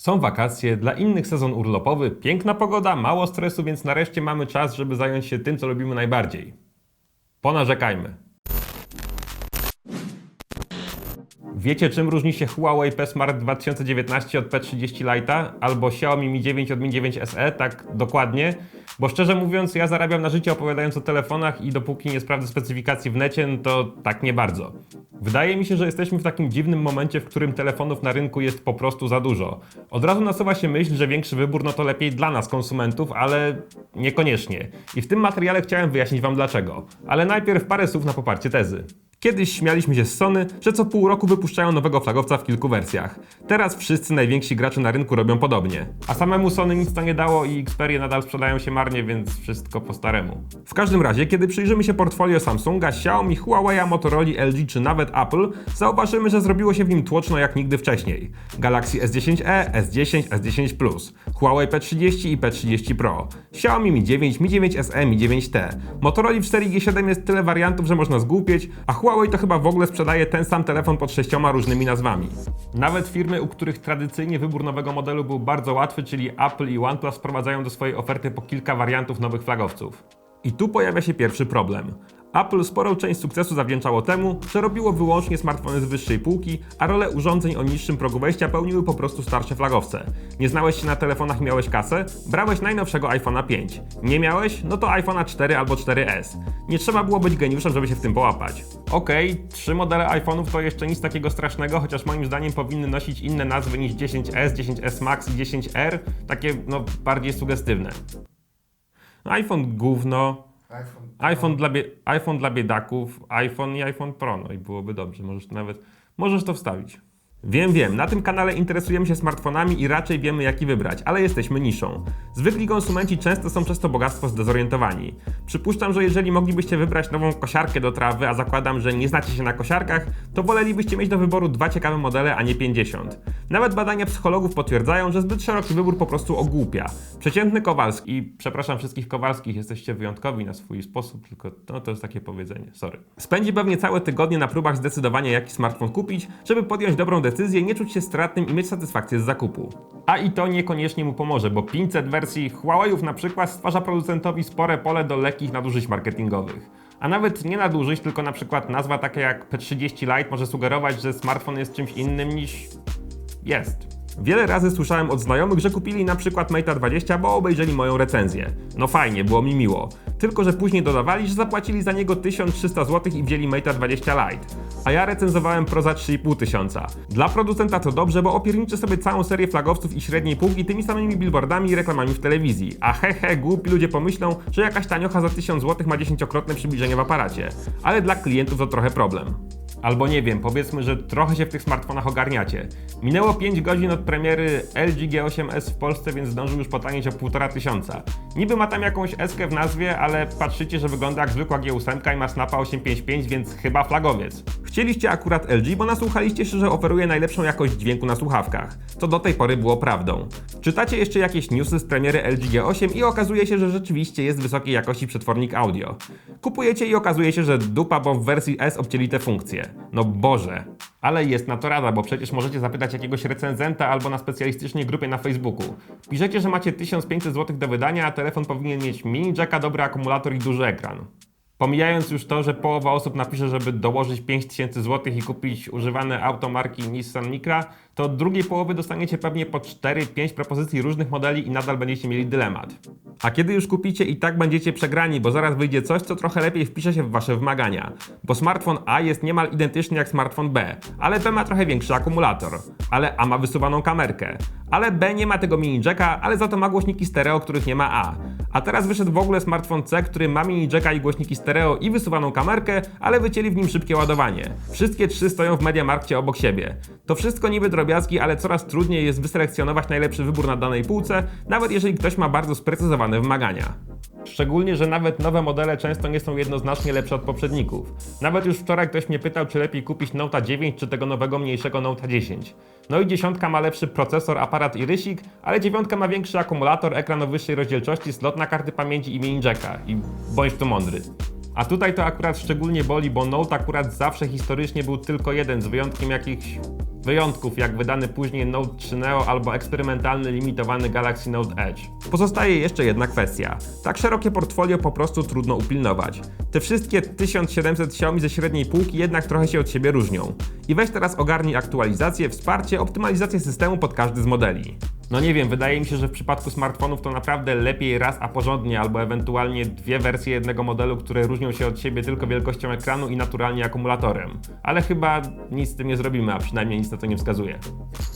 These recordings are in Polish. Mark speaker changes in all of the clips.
Speaker 1: Są wakacje, dla innych sezon urlopowy, piękna pogoda, mało stresu, więc nareszcie mamy czas, żeby zająć się tym, co lubimy najbardziej. Ponarzekajmy. Wiecie, czym różni się Huawei P Smart 2019 od P30 Lite'a albo Xiaomi Mi 9 od Mi 9 SE, tak dokładnie? Bo szczerze mówiąc, ja zarabiam na życie opowiadając o telefonach i dopóki nie sprawdzę specyfikacji w necie, no to tak nie bardzo. Wydaje mi się, że jesteśmy w takim dziwnym momencie, w którym telefonów na rynku jest po prostu za dużo. Od razu nasuwa się myśl, że większy wybór no to lepiej dla nas, konsumentów, ale niekoniecznie. I w tym materiale chciałem wyjaśnić Wam dlaczego. Ale najpierw parę słów na poparcie tezy. Kiedyś śmialiśmy się z Sony, że co pół roku wypuszczają nowego flagowca w kilku wersjach. Teraz wszyscy najwięksi gracze na rynku robią podobnie. A samemu Sony nic to nie dało i Xperia nadal sprzedają się marnie, więc wszystko po staremu. W każdym razie, kiedy przyjrzymy się portfolio Samsunga, Xiaomi, Huawei, Motorola, LG czy nawet Apple, zauważymy, że zrobiło się w nim tłoczno jak nigdy wcześniej. Galaxy S10e, S10, S10 Plus, Huawei P30 i P30 Pro, Xiaomi Mi 9, Mi 9 SE, Mi 9T. Motorola w serii G7 jest tyle wariantów, że można zgłupieć, a Huawei to chyba w ogóle sprzedaje ten sam telefon pod sześcioma różnymi nazwami. Nawet firmy, u których tradycyjnie wybór nowego modelu był bardzo łatwy, czyli Apple i OnePlus wprowadzają do swojej oferty po kilka wariantów nowych flagowców. I tu pojawia się pierwszy problem. Apple sporą część sukcesu zawdzięczało temu, że robiło wyłącznie smartfony z wyższej półki, a rolę urządzeń o niższym progu wejścia pełniły po prostu starsze flagowce. Nie znałeś się na telefonach i miałeś kasę? Brałeś najnowszego iPhone'a 5. Nie miałeś? No to iPhone'a 4 albo 4S. Nie trzeba było być geniuszem, żeby się w tym połapać. Okej, trzy modele iPhone'ów to jeszcze nic takiego strasznego, chociaż moim zdaniem powinny nosić inne nazwy niż 10S, 10S Max i 10R, takie no bardziej sugestywne. iPhone gówno,
Speaker 2: iPhone.
Speaker 1: iPhone dla, bie- iPhone dla biedaków, iPhone i iPhone Pro, no i byłoby dobrze, możesz to nawet, możesz to wstawić. Wiem, wiem, na tym kanale interesujemy się smartfonami i raczej wiemy jaki wybrać, ale jesteśmy niszą. Zwykli konsumenci często są przez to bogactwo zdezorientowani. Przypuszczam, że jeżeli moglibyście wybrać nową kosiarkę do trawy, a zakładam, że nie znacie się na kosiarkach, to wolelibyście mieć do wyboru dwa ciekawe modele, a nie 50. Nawet badania psychologów potwierdzają, że zbyt szeroki wybór po prostu ogłupia. Przeciętny Kowalski, i przepraszam wszystkich Kowalskich, jesteście wyjątkowi na swój sposób, tylko no, to jest takie powiedzenie, sorry. Spędzi pewnie całe tygodnie na próbach zdecydowania, jaki smartfon kupić, żeby podjąć dobrą decyzję, nie czuć się stratnym i mieć satysfakcję z zakupu. A i to niekoniecznie mu pomoże, bo 500 wersji Huawei'ów na przykład stwarza producentowi spore pole do lekkich nadużyć marketingowych. A nawet nie nadużyć, tylko na przykład nazwa taka jak P30 Lite może sugerować, że smartfon jest czymś innym niż jest. Wiele razy słyszałem od znajomych, że kupili na przykład Mate'a 20, bo obejrzeli moją recenzję. No fajnie, było mi miło. Tylko, że później dodawali, że zapłacili za niego 1300 zł i wzięli Mate'a 20 Lite. A ja recenzowałem Pro za 3,5 tysiąca. Dla producenta to dobrze, bo opierniczy sobie całą serię flagowców i średniej półki tymi samymi billboardami i reklamami w telewizji. A he he, głupi ludzie pomyślą, że jakaś taniocha za 1000 zł ma dziesięciokrotne przybliżenie w aparacie. Ale dla klientów to trochę problem. Albo nie wiem, powiedzmy, że trochę się w tych smartfonach ogarniacie. Minęło 5 godzin od premiery LG G8S w Polsce, więc zdążył już potanieć o 1,5 tysiąca. Niby ma tam jakąś eskę w nazwie, ale patrzycie, że wygląda jak zwykła G8 i ma snapa 855, więc chyba flagowiec. Chcieliście akurat LG, bo nasłuchaliście się, że oferuje najlepszą jakość dźwięku na słuchawkach. To do tej pory było prawdą. Czytacie jeszcze jakieś newsy z premiery LG G8 i okazuje się, że rzeczywiście jest wysokiej jakości przetwornik audio. Kupujecie i okazuje się, że dupa, bo w wersji S obcięli te funkcje. No Boże. Ale jest na to rada, bo przecież możecie zapytać jakiegoś recenzenta albo na specjalistycznej grupie na Facebooku. Piszecie, że macie 1500 zł do wydania, a telefon powinien mieć mini jacka, dobry akumulator i duży ekran. Pomijając już to, że połowa osób napisze, żeby dołożyć 5000 zł i kupić używane auto marki Nissan Micra, to od drugiej połowy dostaniecie pewnie po 4-5 propozycji różnych modeli i nadal będziecie mieli dylemat. A kiedy już kupicie i tak będziecie przegrani, bo zaraz wyjdzie coś, co trochę lepiej wpisze się w wasze wymagania. Bo smartfon A jest niemal identyczny jak smartfon B, ale B ma trochę większy akumulator, ale A ma wysuwaną kamerkę. Ale B nie ma tego mini jacka, ale za to ma głośniki stereo, których nie ma A. A teraz wyszedł w ogóle smartfon C, który ma mini jacka i głośniki stereo i wysuwaną kamerkę, ale wycięli w nim szybkie ładowanie. Wszystkie trzy stoją w Mediamarkcie obok siebie. To wszystko niby drobiazgi, ale coraz trudniej jest wyselekcjonować najlepszy wybór na danej półce, nawet jeżeli ktoś ma bardzo sprecyzowane wymagania. Szczególnie, że nawet nowe modele często nie są jednoznacznie lepsze od poprzedników. Nawet już wczoraj ktoś mnie pytał, czy lepiej kupić Note 9 czy tego nowego mniejszego Note 10. No i dziesiątka ma lepszy procesor, aparat i rysik, ale dziewiątka ma większy akumulator, ekran o wyższej rozdzielczości, slot na karty pamięci i mini jacka. I bądź tu mądry. A tutaj to akurat szczególnie boli, bo Note akurat zawsze historycznie był tylko jeden, z wyjątkiem jakichś wyjątków, jak wydany później Note 3 Neo albo eksperymentalny limitowany Galaxy Note Edge. Pozostaje jeszcze jedna kwestia. Tak szerokie portfolio po prostu trudno upilnować. Te wszystkie 1700 Xiaomi ze średniej półki jednak trochę się od siebie różnią. I weź teraz ogarnij aktualizację, wsparcie, optymalizację systemu pod każdy z modeli. No nie wiem, wydaje mi się, że w przypadku smartfonów to naprawdę lepiej raz a porządnie, albo ewentualnie dwie wersje jednego modelu, które różnią się od siebie tylko wielkością ekranu i naturalnie akumulatorem. Ale chyba nic z tym nie zrobimy, a przynajmniej nic na to nie wskazuje.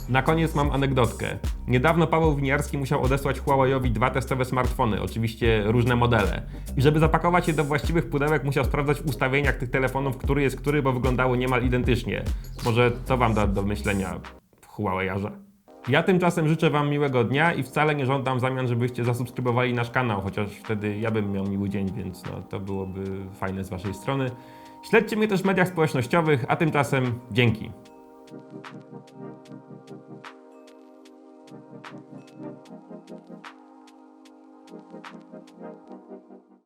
Speaker 1: Na koniec mam anegdotkę. Niedawno Paweł Winiarski musiał odesłać Huawei'owi dwa testowe smartfony, oczywiście różne modele. I żeby zapakować je do właściwych pudełek, musiał sprawdzać w ustawieniach tych telefonów, który jest który, bo wyglądały niemal identycznie. Może to wam da do myślenia Huawei'arza. Ja tymczasem życzę Wam miłego dnia i wcale nie żądam w zamian, żebyście zasubskrybowali nasz kanał, chociaż wtedy ja bym miał miły dzień, więc no, to byłoby fajne z Waszej strony. Śledźcie mnie też w mediach społecznościowych, a tymczasem dzięki. Thank you.